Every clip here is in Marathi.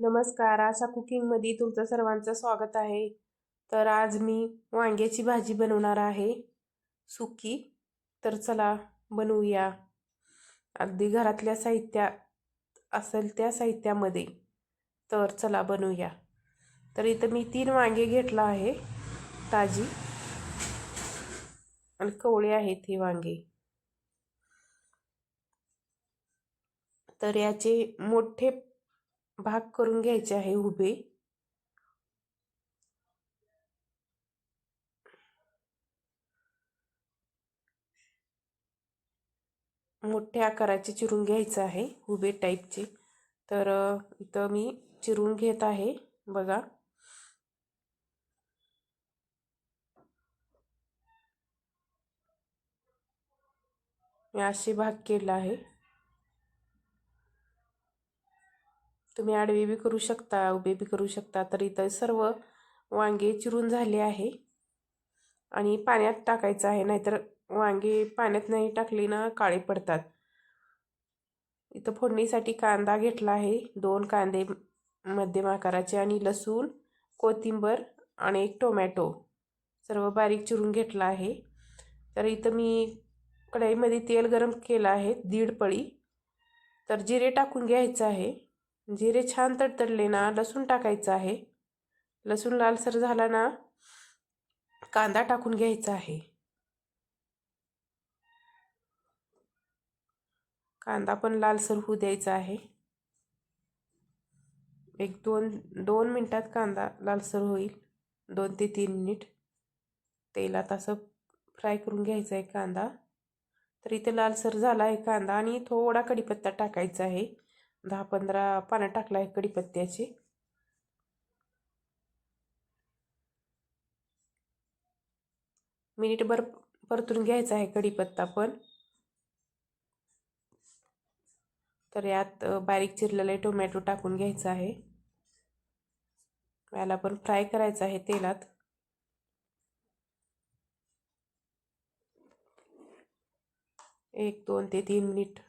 नमस्कार. आशा कुकिंगमध्ये तुमचं सर्वांचं स्वागत आहे. तर आज मी वांग्याची भाजी बनवणार आहे. सुकी. तर चला बनवूया. अगदी घरातल्या साहित्या असेल त्या साहित्यामध्ये. तर चला बनवूया. तर इथं मी तीन वांगे घेतला आहे ताजी. आणि कवळे आहेत हे वांगे. तर याचे मोठे भाग करून घ्यायचे आहे उभे. मोठ्या आकाराचे चिरून घ्यायचं आहे उभे टाईपचे. तर इथं मी चिरून घेत आहे बघा. मी असे भाग केला आहे. तुम्ही आडवे बी करू शकता उभे बी करू शकता. तर इथं सर्व वांगे चिरून झाले आहे. आणि पाण्यात टाकायचं आहे नाहीतर वांगे पाण्यात नाही टाकले ना काळे पडतात. इथं फोडणीसाठी कांदा घेतला आहे. दोन कांदे मध्यम आकाराचे आणि लसूण कोथिंबर आणि एक टोमॅटो. सर्व बारीक चिरून घेतला आहे. तर इथं मी कढईमध्ये तेल गरम केलं आहे दीड पळी. तर जिरे टाकून घ्यायचं आहे. जिरे छान तडतडले ना लसूण टाकायचं आहे. लसूण लालसर झाला ना कांदा टाकून घ्यायचा आहे. कांदा पण लालसर होऊ द्यायचा आहे. एक दोन दोन मिनटात कांदा लालसर होईल. दोन ते तीन मिनिट. तेलात असं फ्राय करून घ्यायचा आहे कांदा. तर इथे लालसर झाला आहे कांदा आणि थोडा कढीपत्ता टाकायचा आहे. दहा पंधरा पानं टाकला आहे कढीपत्त्याचे. मिनिटभर परतून घ्यायचा आहे कढीपत्ता पण. तर यात बारीक चिरलेले टोमॅटो टाकून घ्यायचा आहे. याला पण फ्राय करायचं आहे तेलात. एक दोन ते तीन मिनिट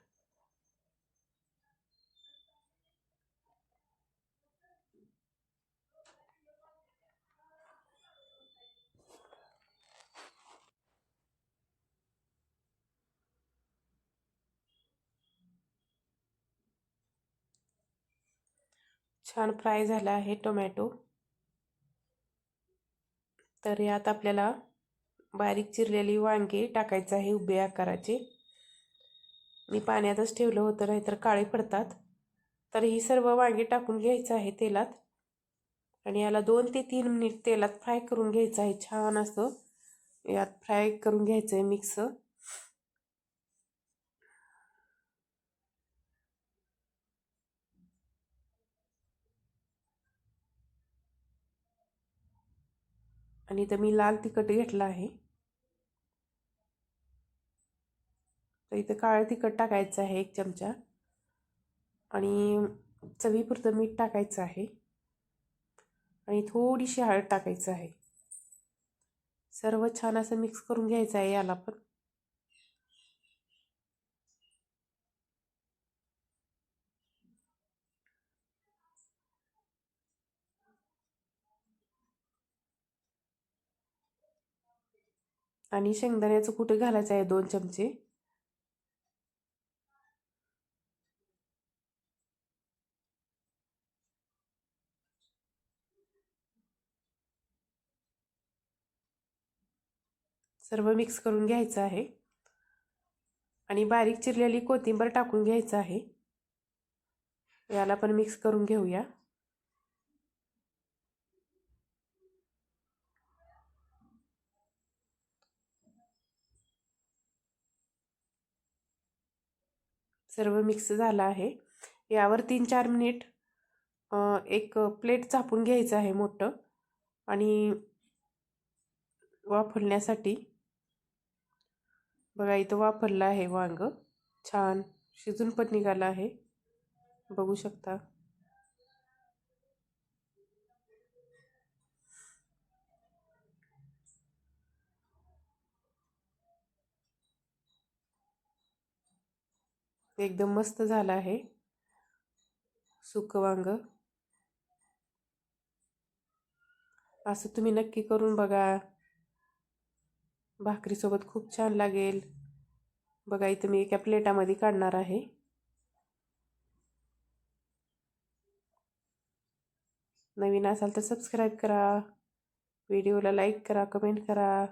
छान फ्राय झाला आहे टोमॅटो. तर यात आपल्याला बारीक चिरलेली वांगे टाकायचं आहे उभे आकाराचे. मी पाण्यातच ठेवलं होतं नाहीतर काळे पडतात. तर ही सर्व वांगे टाकून घ्यायचं आहे तेलात. आणि याला दोन ते तीन मिनिट तेलात फ्राय करून घ्यायचं आहे. छान असं यात फ्राय करून घ्यायचं आहे मिक्स. आणि इथं मी लाल तिखट घेतलं आहे. तर इथं काळं तिखट टाकायचं आहे एक चमचा. आणि चवीपुरतं मीठ टाकायचं आहे. आणि थोडीशी हळद टाकायचं आहे. सर्व छान असं मिक्स करून घ्यायचं आहे याला पण. आणि शेंगदाण्याचं कुठे घालायचं आहे? दोन चमचे. सर्व मिक्स करून घ्यायचं आहे. आणि बारीक चिरलेली कोथिंबर टाकून घ्यायचं आहे. याला पण मिक्स करून घेऊया. सर्व मिक्स झालं आहे. यावर तीन चार मिनिट एक प्लेट झापून घ्यायचं आहे मोठं आणि वाफरण्यासाठी बघा इथं वापरलं आहे वांग. छान शिजून पण निघालं आहे. बघू शकता. एकदम मस्त झालं आहे. सुकं वांग असं तुम्ही नक्की करून बघा. भाकरीसोबत खूप छान लागेल. बघा इथं मी एका प्लेटामध्ये काढणार आहे. नवीन असाल तर सबस्क्राईब करा. व्हिडिओला लाईक करा कमेंट करा.